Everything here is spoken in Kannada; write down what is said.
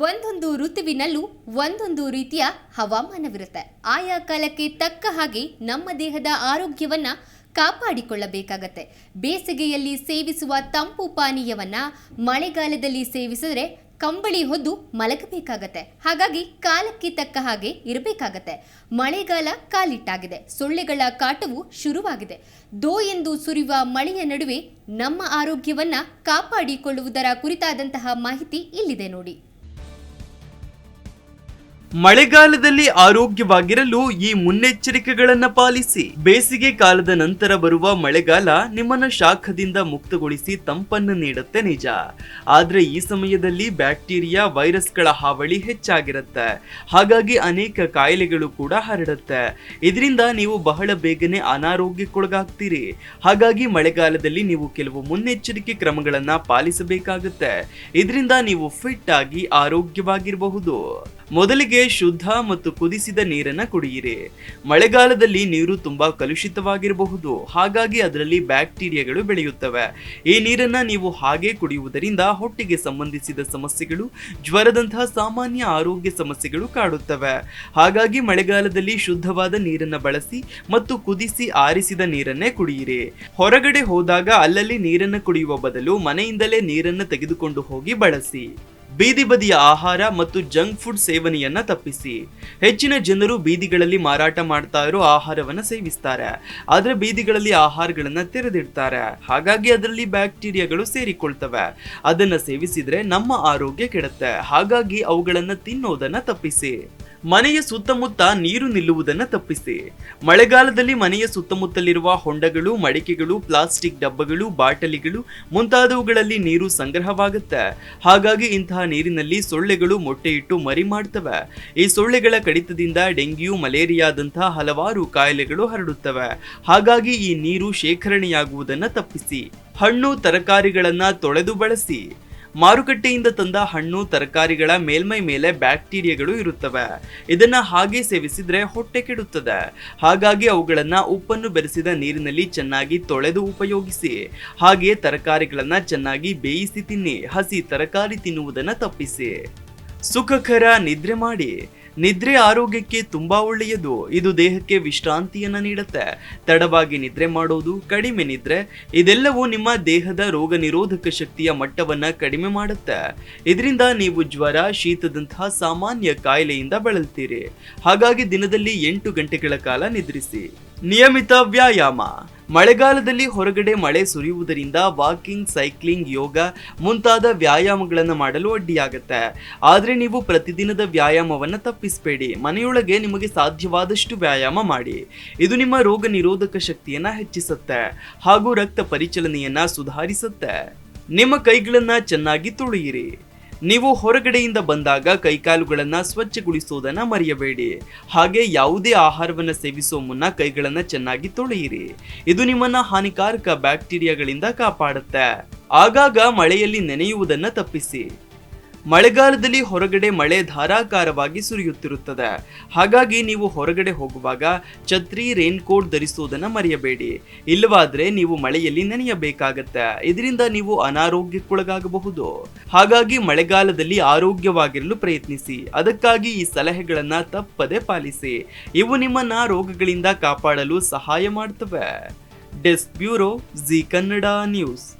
ಒಂದೊಂದು ಋತುವಿನಲ್ಲೂ ಒಂದೊಂದು ರೀತಿಯ ಹವಾಮಾನವಿರುತ್ತೆ. ಆಯಾ ಕಾಲಕ್ಕೆ ತಕ್ಕ ಹಾಗೆ ನಮ್ಮ ದೇಹದ ಆರೋಗ್ಯವನ್ನ ಕಾಪಾಡಿಕೊಳ್ಳಬೇಕಾಗತ್ತೆ. ಬೇಸಿಗೆಯಲ್ಲಿ ಸೇವಿಸುವ ತಂಪು ಪಾನೀಯವನ್ನ ಮಳೆಗಾಲದಲ್ಲಿ ಸೇವಿಸಿದ್ರೆ ಕಂಬಳಿ ಹೊದ್ದು ಮಲಗಬೇಕಾಗತ್ತೆ. ಹಾಗಾಗಿ ಕಾಲಕ್ಕೆ ತಕ್ಕ ಹಾಗೆ ಇರಬೇಕಾಗತ್ತೆ. ಮಳೆಗಾಲ ಕಾಲಿಟ್ಟಾಗಿದೆ. ಸೊಳ್ಳೆಗಳ ಕಾಟವು ಶುರುವಾಗಿದೆ. ದೋ ಎಂದು ಸುರಿಯುವ ಮಳೆಯ ನಡುವೆ ನಮ್ಮ ಆರೋಗ್ಯವನ್ನ ಕಾಪಾಡಿಕೊಳ್ಳುವುದರ ಕುರಿತಾದಂತಹ ಮಾಹಿತಿ ಇಲ್ಲಿದೆ ನೋಡಿ. ಮಳೆಗಾಲದಲ್ಲಿ ಆರೋಗ್ಯವಾಗಿರಲು ಈ ಮುನ್ನೆಚ್ಚರಿಕೆಗಳನ್ನು ಪಾಲಿಸಿ. ಬೇಸಿಗೆ ಕಾಲದ ನಂತರ ಬರುವ ಮಳೆಗಾಲ ನಿಮ್ಮನ್ನ ಶಾಖದಿಂದ ಮುಕ್ತಗೊಳಿಸಿ ತಂಪನ್ನು ನೀಡುತ್ತೆ ನಿಜ. ಆದ್ರೆ ಈ ಸಮಯದಲ್ಲಿ ಬ್ಯಾಕ್ಟೀರಿಯಾ ವೈರಸ್ಗಳ ಹಾವಳಿ ಹೆಚ್ಚಾಗಿರುತ್ತೆ. ಹಾಗಾಗಿ ಅನೇಕ ಕಾಯಿಲೆಗಳು ಕೂಡ ಹರಡುತ್ತೆ. ಇದರಿಂದ ನೀವು ಬಹಳ ಬೇಗನೆ ಅನಾರೋಗ್ಯಕ್ಕೊಳಗಾಗ್ತೀರಿ. ಹಾಗಾಗಿ ಮಳೆಗಾಲದಲ್ಲಿ ನೀವು ಕೆಲವು ಮುನ್ನೆಚ್ಚರಿಕೆ ಕ್ರಮಗಳನ್ನು ಪಾಲಿಸಬೇಕಾಗುತ್ತೆ. ಇದರಿಂದ ನೀವು ಫಿಟ್ ಆಗಿ ಆರೋಗ್ಯವಾಗಿರಬಹುದು. ಮೊದಲಿಗೆ ಶುದ್ಧ ಮತ್ತು ಕುದಿಸಿದ ನೀರನ್ನ ಕುಡಿಯಿರಿ. ಮಳೆಗಾಲದಲ್ಲಿ ನೀರು ತುಂಬಾ ಕಲುಷಿತವಾಗಿರಬಹುದು. ಹಾಗಾಗಿ ಅದರಲ್ಲಿ ಬ್ಯಾಕ್ಟೀರಿಯಾಗಳು ಬೆಳೆಯುತ್ತವೆ. ಈ ನೀರನ್ನ ನೀವು ಹಾಗೆ ಕುಡಿಯುವುದರಿಂದ ಹೊಟ್ಟೆಗೆ ಸಂಬಂಧಿಸಿದ ಸಮಸ್ಯೆಗಳು, ಜ್ವರದಂತಹ ಸಾಮಾನ್ಯ ಆರೋಗ್ಯ ಸಮಸ್ಯೆಗಳು ಕಾಡುತ್ತವೆ. ಹಾಗಾಗಿ ಮಳೆಗಾಲದಲ್ಲಿ ಶುದ್ಧವಾದ ನೀರನ್ನ ಬಳಸಿ ಮತ್ತು ಕುದಿಸಿ ಆರಿಸಿದ ನೀರನ್ನೇ ಕುಡಿಯಿರಿ. ಹೊರಗಡೆ ಹೋದಾಗ ಅಲ್ಲಲ್ಲಿ ನೀರನ್ನ ಕುಡಿಯುವ ಬದಲು ಮನೆಯಿಂದಲೇ ನೀರನ್ನ ತೆಗೆದುಕೊಂಡು ಹೋಗಿ ಬಳಸಿ. ಬೀದಿ ಬದಿಯ ಆಹಾರ ಮತ್ತು ಜಂಕ್ ಫುಡ್ ಸೇವನೆಯನ್ನ ತಪ್ಪಿಸಿ. ಹೆಚ್ಚಿನ ಜನರು ಬೀದಿಗಳಲ್ಲಿ ಮಾರಾಟ ಮಾಡ್ತಾ ಇರೋ ಆಹಾರವನ್ನ ಸೇವಿಸ್ತಾರೆ. ಆದ್ರೆ ಬೀದಿಗಳಲ್ಲಿ ಆಹಾರಗಳನ್ನ ತೆರೆದಿಡ್ತಾರೆ. ಹಾಗಾಗಿ ಅದರಲ್ಲಿ ಬ್ಯಾಕ್ಟೀರಿಯಾಗಳು ಸೇರಿಕೊಳ್ತವೆ. ಅದನ್ನ ಸೇವಿಸಿದ್ರೆ ನಮ್ಮ ಆರೋಗ್ಯ ಕೆಡುತ್ತೆ. ಹಾಗಾಗಿ ಅವುಗಳನ್ನ ತಿನ್ನೋದನ್ನ ತಪ್ಪಿಸಿ. ಮನೆಯ ಸುತ್ತಮುತ್ತ ನೀರು ನಿಲ್ಲುವುದನ್ನು ತಪ್ಪಿಸಿ. ಮಳೆಗಾಲದಲ್ಲಿ ಮನೆಯ ಸುತ್ತಮುತ್ತಲಿರುವ ಹೊಂಡಗಳು, ಮಡಿಕೆಗಳು, ಪ್ಲಾಸ್ಟಿಕ್ ಡಬ್ಬಗಳು, ಬಾಟಲಿಗಳು ಮುಂತಾದವುಗಳಲ್ಲಿ ನೀರು ಸಂಗ್ರಹವಾಗುತ್ತೆ. ಹಾಗಾಗಿ ಇಂತಹ ನೀರಿನಲ್ಲಿ ಸೊಳ್ಳೆಗಳು ಮೊಟ್ಟೆಯಿಟ್ಟು ಮರಿ ಮಾಡ್ತವೆ. ಈ ಸೊಳ್ಳೆಗಳ ಕಡಿತದಿಂದ ಡೆಂಗ್ಯೂ, ಮಲೇರಿಯಾದಂತಹ ಹಲವಾರು ಕಾಯಿಲೆಗಳು ಹರಡುತ್ತವೆ. ಹಾಗಾಗಿ ಈ ನೀರು ಶೇಖರಣೆಯಾಗುವುದನ್ನು ತಪ್ಪಿಸಿ. ಹಣ್ಣು, ತರಕಾರಿಗಳನ್ನು ತೊಳೆದು ಬಳಸಿ. ಮಾರುಕಟ್ಟೆಯಿಂದ ತಂದ ಹಣ್ಣು, ತರಕಾರಿಗಳ ಮೇಲ್ಮೈ ಮೇಲೆ ಬ್ಯಾಕ್ಟೀರಿಯಾಗಳು ಇರುತ್ತವೆ. ಇದನ್ನ ಹಾಗೆ ಸೇವಿಸಿದ್ರೆ ಹೊಟ್ಟೆ ಕೆಡುತ್ತದೆ. ಹಾಗಾಗಿ ಅವುಗಳನ್ನ ಉಪ್ಪನ್ನು ಬೆರೆಸಿದ ನೀರಿನಲ್ಲಿ ಚೆನ್ನಾಗಿ ತೊಳೆದು ಉಪಯೋಗಿಸಿ. ಹಾಗೆ ತರಕಾರಿಗಳನ್ನ ಚೆನ್ನಾಗಿ ಬೇಯಿಸಿ ತಿನ್ನಿ, ಹಸಿ ತರಕಾರಿ ತಿನ್ನುವುದನ್ನು ತಪ್ಪಿಸಿ. ಸುಖಕರ ನಿದ್ರೆ ಮಾಡಿ. ನಿದ್ರೆ ಆರೋಗ್ಯಕ್ಕೆ ತುಂಬಾ ಒಳ್ಳೆಯದು. ಇದು ದೇಹಕ್ಕೆ ವಿಶ್ರಾಂತಿಯನ್ನ ನೀಡುತ್ತೆ. ತಡವಾಗಿ ನಿದ್ರೆ ಮಾಡೋದು ಕಡಿಮೆ ನಿದ್ರೆ. ಇದೆಲ್ಲವೂ ನಿಮ್ಮ ದೇಹದ ರೋಗ ನಿರೋಧಕ ಶಕ್ತಿಯ ಮಟ್ಟವನ್ನ ಕಡಿಮೆ ಮಾಡುತ್ತೆ. ಇದರಿಂದ ನೀವು ಜ್ವರ, ಶೀತದಂತಹ ಸಾಮಾನ್ಯ ಕಾಯಿಲೆಯಿಂದ ಬಳಲ್ತೀರಿ. ಹಾಗಾಗಿ ದಿನದಲ್ಲಿ ಎಂಟು ಗಂಟೆಗಳ ಕಾಲ ನಿದ್ರಿಸಿ. ನಿಯಮಿತ ವ್ಯಾಯಾಮ. ಮಳೆಗಾಲದಲ್ಲಿ ಹೊರಗಡೆ ಮಳೆ ಸುರಿಯುವುದರಿಂದ ವಾಕಿಂಗ್, ಸೈಕ್ಲಿಂಗ್, ಯೋಗ ಮುಂತಾದ ವ್ಯಾಯಾಮಗಳನ್ನು ಮಾಡಲು ಅಡ್ಡಿಯಾಗುತ್ತೆ. ಆದರೆ ನೀವು ಪ್ರತಿದಿನದ ವ್ಯಾಯಾಮವನ್ನು ತಪ್ಪಿಸಬೇಡಿ. ಮನೆಯೊಳಗೆ ನಿಮಗೆ ಸಾಧ್ಯವಾದಷ್ಟು ವ್ಯಾಯಾಮ ಮಾಡಿ. ಇದು ನಿಮ್ಮ ರೋಗ ನಿರೋಧಕ ಶಕ್ತಿಯನ್ನು ಹೆಚ್ಚಿಸುತ್ತೆ ಹಾಗೂ ರಕ್ತ ಪರಿಚಲನೆಯನ್ನು ಸುಧಾರಿಸುತ್ತೆ. ನಿಮ್ಮ ಕೈಗಳನ್ನು ಚೆನ್ನಾಗಿ ತೊಳೆಯಿರಿ. ನೀವು ಹೊರಗಡೆಯಿಂದ ಬಂದಾಗ ಕೈಕಾಲುಗಳನ್ನು ಸ್ವಚ್ಛಗೊಳಿಸುವುದನ್ನ ಮರೆಯಬೇಡಿ. ಹಾಗೆ ಯಾವುದೇ ಆಹಾರವನ್ನು ಸೇವಿಸುವ ಮುನ್ನ ಕೈಗಳನ್ನು ಚೆನ್ನಾಗಿ ತೊಳೆಯಿರಿ. ಇದು ನಿಮ್ಮನ್ನ ಹಾನಿಕಾರಕ ಬ್ಯಾಕ್ಟೀರಿಯಾಗಳಿಂದ ಕಾಪಾಡುತ್ತೆ. ಆಗಾಗ ಮಳೆಯಲ್ಲಿ ನೆನೆಯುವುದನ್ನು ತಪ್ಪಿಸಿ. ಮಳೆಗಾಲದಲ್ಲಿ ಹೊರಗಡೆ ಮಳೆ ಧಾರಾಕಾರವಾಗಿ ಸುರಿಯುತ್ತಿರುತ್ತದೆ. ಹಾಗಾಗಿ ನೀವು ಹೊರಗಡೆ ಹೋಗುವಾಗ ಛತ್ರಿ ರೈನ್ಕೋಟ್ ಧರಿಸುವುದನ್ನು ಮರೆಯಬೇಡಿ. ಇಲ್ಲವಾದ್ರೆ ನೀವು ಮಳೆಯಲ್ಲಿ ನೆನೆಯಬೇಕಾಗತ್ತೆ. ಇದರಿಂದ ನೀವು ಅನಾರೋಗ್ಯಕ್ಕೊಳಗಾಗಬಹುದು. ಹಾಗಾಗಿ ಮಳೆಗಾಲದಲ್ಲಿ ಆರೋಗ್ಯವಾಗಿರಲು ಪ್ರಯತ್ನಿಸಿ. ಅದಕ್ಕಾಗಿ ಈ ಸಲಹೆಗಳನ್ನು ತಪ್ಪದೆ ಪಾಲಿಸಿ. ಇವು ನಿಮ್ಮನ್ನ ರೋಗಗಳಿಂದ ಕಾಪಾಡಲು ಸಹಾಯ ಮಾಡುತ್ತವೆ desk bureau, Zee Kannada news.